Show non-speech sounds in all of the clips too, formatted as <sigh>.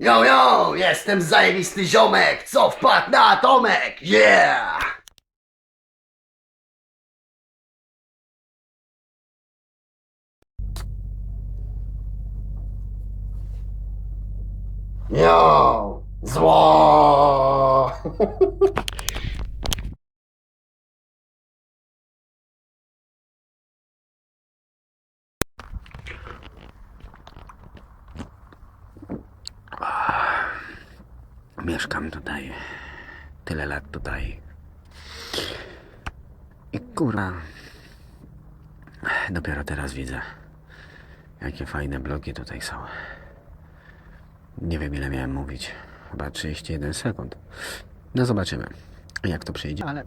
Yo, yo, jestem zajebisty ziomek, co wpadł na atomek, yeah! Yo, zło! <laughs> Mieszkam tutaj. Tyle lat tutaj. I kurwa. Dopiero teraz widzę, jakie fajne bloki tutaj są. Nie wiem, ile miałem mówić. Chyba 31 sekund. No zobaczymy, jak to przyjdzie. Ale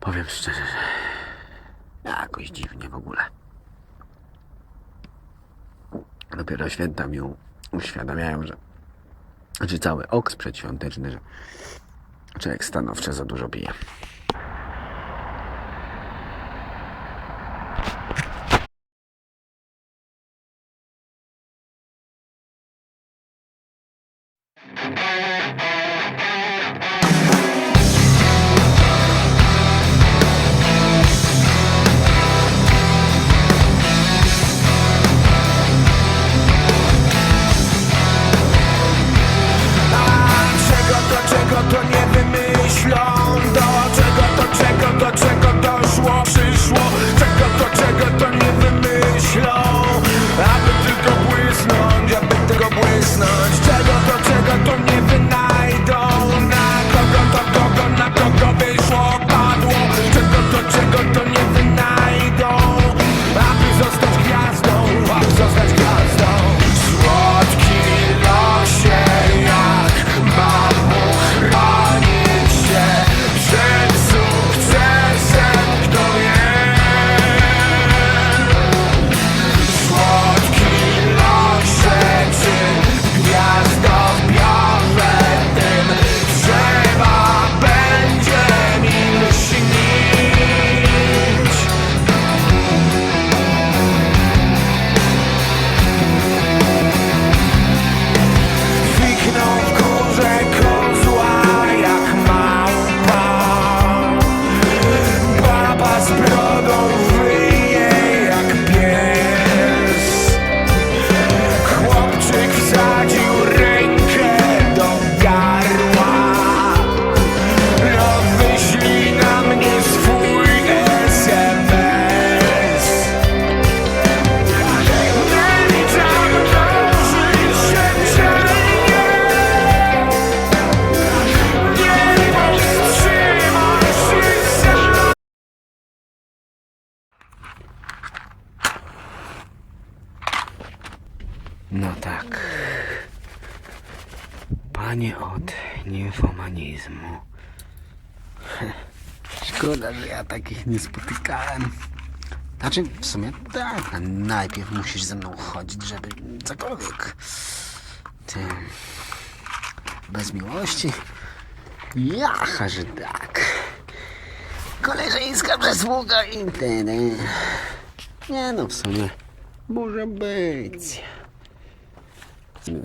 powiem szczerze, że jakoś dziwnie w ogóle. Dopiero święta mi uświadamiają, że znaczy cały okres przedświąteczny, że człowiek stanowczo za dużo pije. Doszło, przyszło. Czego to, czego to nie wymyślą No tak. Panie od nimfomanizmu. <laughs> Szkoda, że ja takich nie spotykałem. Znaczy, w sumie tak, najpierw musisz ze mną chodzić, żeby cokolwiek. Ty. Bez miłości? Jacha, że tak. Koleżeńska przysługa i tyle. Nie no, w sumie może być.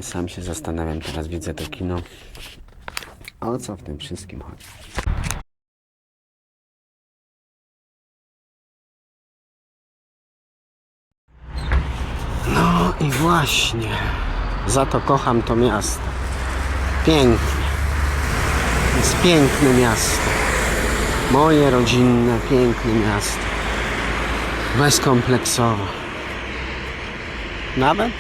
Sam się zastanawiam, teraz widzę to kino. O co w tym wszystkim chodzi? No i właśnie. Za to kocham to miasto. Pięknie. Jest piękne miasto. Moje rodzinne, piękne miasto. Bezkompleksowo. Nawet,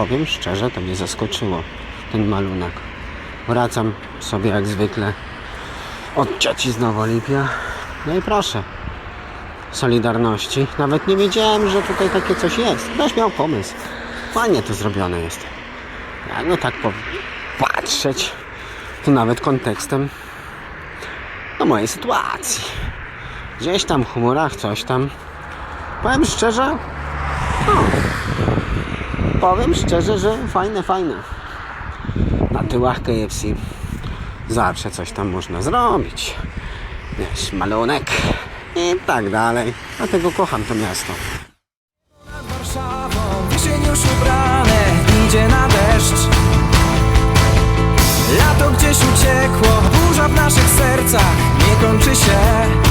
powiem szczerze, to mnie zaskoczyło, ten malunek. Wracam sobie jak zwykle od cioci z Nowolipia. No i proszę, Solidarności. Nawet nie wiedziałem, że tutaj takie coś jest. Ktoś miał pomysł. Fajnie to zrobione jest. Jak no tak patrzeć, to nawet kontekstem do mojej sytuacji. Gdzieś tam w humorach, coś tam. Powiem szczerze, no, powiem szczerze, że fajne, fajne. Na tyłach KFC zawsze coś tam można zrobić. Wiesz, malunek i tak dalej. Dlatego kocham to miasto. Nad Warszawą, wisień już ubrane, idzie na deszcz. Lato gdzieś uciekło, burza w naszych sercach nie kończy się.